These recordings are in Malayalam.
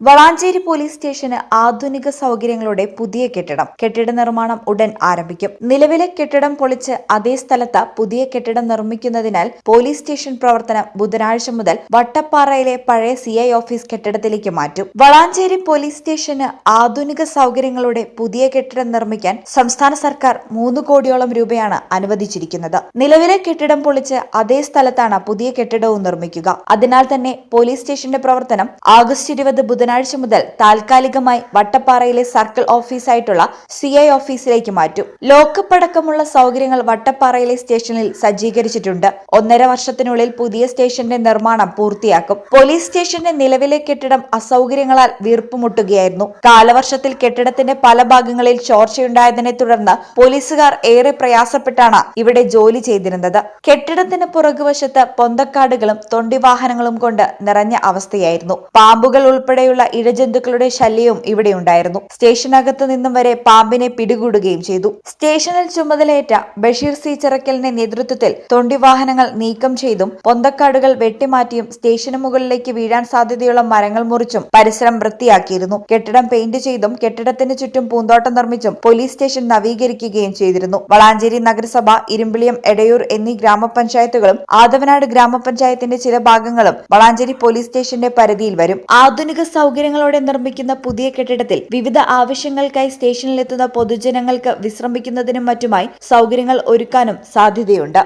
വളാഞ്ചേരി പോലീസ് സ്റ്റേഷന് ആധുനിക സൗകര്യങ്ങളുടെ പുതിയ കെട്ടിടം. കെട്ടിട നിർമ്മാണം ഉടൻ ആരംഭിക്കും. നിലവിലെ കെട്ടിടം പൊളിച്ച് അതേ സ്ഥലത്ത് പുതിയ കെട്ടിടം നിർമ്മിക്കുന്നതിനാൽ പോലീസ് സ്റ്റേഷൻ പ്രവർത്തനം ബുധനാഴ്ച മുതൽ വട്ടപ്പാറയിലെ പഴയ സി ഐ ഓഫീസ് കെട്ടിടത്തിലേക്ക് മാറ്റും. വളാഞ്ചേരി പോലീസ് സ്റ്റേഷന് ആധുനിക സൗകര്യങ്ങളുടെ പുതിയ കെട്ടിടം നിർമ്മിക്കാൻ സംസ്ഥാന സർക്കാർ മൂന്ന് കോടിയോളം രൂപയാണ് അനുവദിച്ചിരിക്കുന്നത്. നിലവിലെ കെട്ടിടം പൊളിച്ച് അതേ സ്ഥലത്താണ് പുതിയ കെട്ടിടവും നിർമ്മിക്കുക. അതിനാൽ തന്നെ പോലീസ് സ്റ്റേഷന്റെ പ്രവർത്തനം ആഗസ്റ്റ് ഇരുപത് ബുധനാഴ്ച മുതൽ താൽക്കാലികമായി വട്ടപ്പാറയിലെ സർക്കിൾ ഓഫീസായിട്ടുള്ള സി ഐ ഓഫീസിലേക്ക് മാറ്റും. ലോക്കപ്പ് സൗകര്യങ്ങൾ വട്ടപ്പാറയിലെ സ്റ്റേഷനിൽ സജ്ജീകരിച്ചിട്ടുണ്ട്. ഒന്നര വർഷത്തിനുള്ളിൽ പുതിയ സ്റ്റേഷന്റെ നിർമ്മാണം പൂർത്തിയാക്കും. പോലീസ് സ്റ്റേഷന്റെ നിലവിലെ കെട്ടിടം അസൗകര്യങ്ങളാൽ വീർപ്പുമുട്ടുകയായിരുന്നു. കാലവർഷത്തിൽ കെട്ടിടത്തിന്റെ പല ഭാഗങ്ങളിൽ ചോർച്ചയുണ്ടായതിനെ തുടർന്ന് പോലീസുകാർ ഏറെ പ്രയാസപ്പെട്ടാണ് ഇവിടെ ജോലി ചെയ്തിരുന്നത്. കെട്ടിടത്തിന് പുറകുവശത്ത് പൊന്തക്കാടുകളും തൊണ്ടിവാഹനങ്ങളും കൊണ്ട് നിറഞ്ഞ അവസ്ഥയായിരുന്നു. പാമ്പുകൾ ഉൾപ്പെടെയുള്ള ഇഴജന്തുക്കളുടെ ശല്യവും ഇവിടെ ഉണ്ടായിരുന്നു. സ്റ്റേഷനകത്ത് നിന്നും വരെ പാമ്പിനെ പിടികൂടുകയും ചെയ്തു. സ്റ്റേഷനിൽ ചുമതലയേറ്റ ബഷീർ സി ചിറക്കലിന്റെ നേതൃത്വത്തിൽ തൊണ്ടി വാഹനങ്ങൾ നീക്കം ചെയ്തും പൊന്തക്കാടുകൾ വെട്ടിമാറ്റിയും സ്റ്റേഷന് മുകളിലേക്ക് വീഴാൻ സാധ്യതയുള്ള മരങ്ങൾ മുറിച്ചും പരിസരം വൃത്തിയാക്കിയിരുന്നു. കെട്ടിടം പെയിന്റ് ചെയ്തും കെട്ടിടത്തിന് ചുറ്റും പൂന്തോട്ടം നിർമ്മിച്ചും പോലീസ് സ്റ്റേഷൻ നവീകരിക്കുകയും ചെയ്തിരുന്നു. വളാഞ്ചേരി നഗരസഭ ഇരുമ്പിളിയം എടയൂർ എന്നീ ഗ്രാമപഞ്ചായത്തുകളും ആദവനാട് ഗ്രാമപഞ്ചായത്തിന്റെ ചില ഭാഗങ്ങളും വളാഞ്ചേരി പോലീസ് സ്റ്റേഷന്റെ പരിധിയിൽ വരും. ആധുനിക സൗകര്യങ്ങളോടെ നിർമ്മിക്കുന്ന പുതിയ കെട്ടിടത്തിൽ വിവിധ ആവശ്യങ്ങൾക്കായി സ്റ്റേഷനിലെത്തുന്ന പൊതുജനങ്ങൾക്ക് വിശ്രമിക്കുന്നതിനും മറ്റുമായി സൗകര്യങ്ങൾ ഒരുക്കാനും സാധ്യതയുണ്ട്.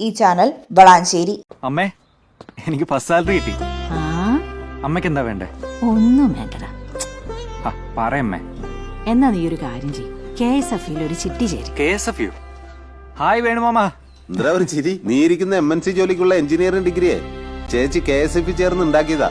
ഈ ചാനൽ വളാഞ്ചേരി. അമ്മേ എനിക്ക് ഫസ്റ്റ് സാലറി കിട്ടി. ആ? അമ്മയ്ക്ക് എന്താ വേണ്ടേ? ഒന്നും വേണ്ടടാ. പറയമ്മേ എന്നാ നീ ഒരു കാര്യം ചെയ്യും. കെ എസ് എഫ് ഒരു ചിട്ടി ചേരും. കെ എസ് എഫ് ഹായ് വേണുമാമ എന്താ ഒരു ചിരി? നീ ഇരിക്കുന്ന എം എൻ സി ജോലിക്കുള്ള എഞ്ചിനീയറിംഗ് ഡിഗ്രിയെ. ചേച്ചി കെ എസ് എഫ് ചേർന്ന് ഉണ്ടാക്കിയതാ.